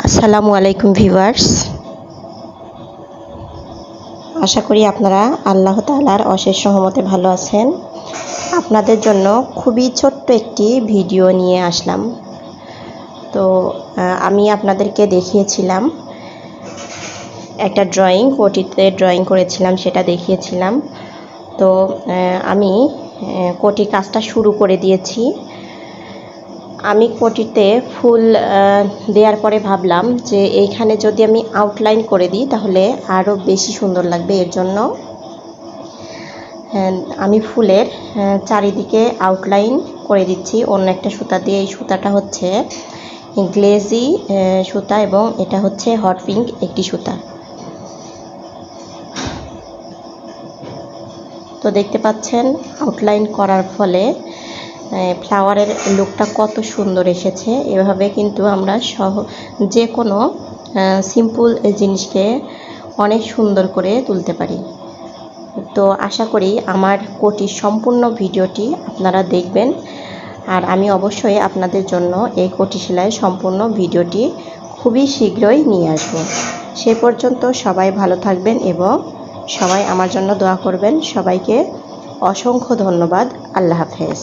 আসসালামু আলাইকুম ভিউয়ার্স। আশা করি আপনারা আল্লাহ তালার অশেষ সহমতে ভালো আছেন। আপনাদের জন্য খুবই ছোট্ট একটি ভিডিও নিয়ে আসলাম। তো আমি আপনাদেরকে দেখিয়েছিলাম। একটা ড্রয়িং, কোটিতে ড্রয়িং করেছিলাম, সেটা দেখিয়েছিলাম। তো আমি কোটি কাজটা শুরু করে দিয়েছি। আমি কোটিতে ফুল দেওয়ার পরে ভাবলাম যে এইখানে যদি আমি আউটলাইন করে দিই তাহলে আরও বেশি সুন্দর লাগবে এর জন্য হ্যাঁ, আমি ফুলের চারিদিকে আউটলাইন করে দিচ্ছি। অন্য একটা সুতা দিয়ে এই সুতাটা হচ্ছে গ্লেজি সুতা এবং এটা হচ্ছে হট পিঙ্ক একটি সুতা। তো দেখতে পাচ্ছেন আউটলাইন করার ফলে ফ্লাওয়ারের লুকটা কত সুন্দর এসেছে। এভাবে কিন্তু আমরা সহ, যে কোনো সিম্পল জিনিসকে অনেক সুন্দর করে তুলতে পারি। তো আশা করি আমার কোটির সম্পূর্ণ ভিডিওটি আপনারা দেখবেন। আর আমি অবশ্যই আপনাদের জন্য এই কোটি সেলাইয়ের সম্পূর্ণ ভিডিওটি খুবই শীঘ্রই নিয়ে আসব। সে পর্যন্ত সবাই ভালো থাকবেন এবং সবাই আমার জন্য দোয়া করবেন। সবাইকে অসংখ্য ধন্যবাদ। আল্লাহ হাফেজ।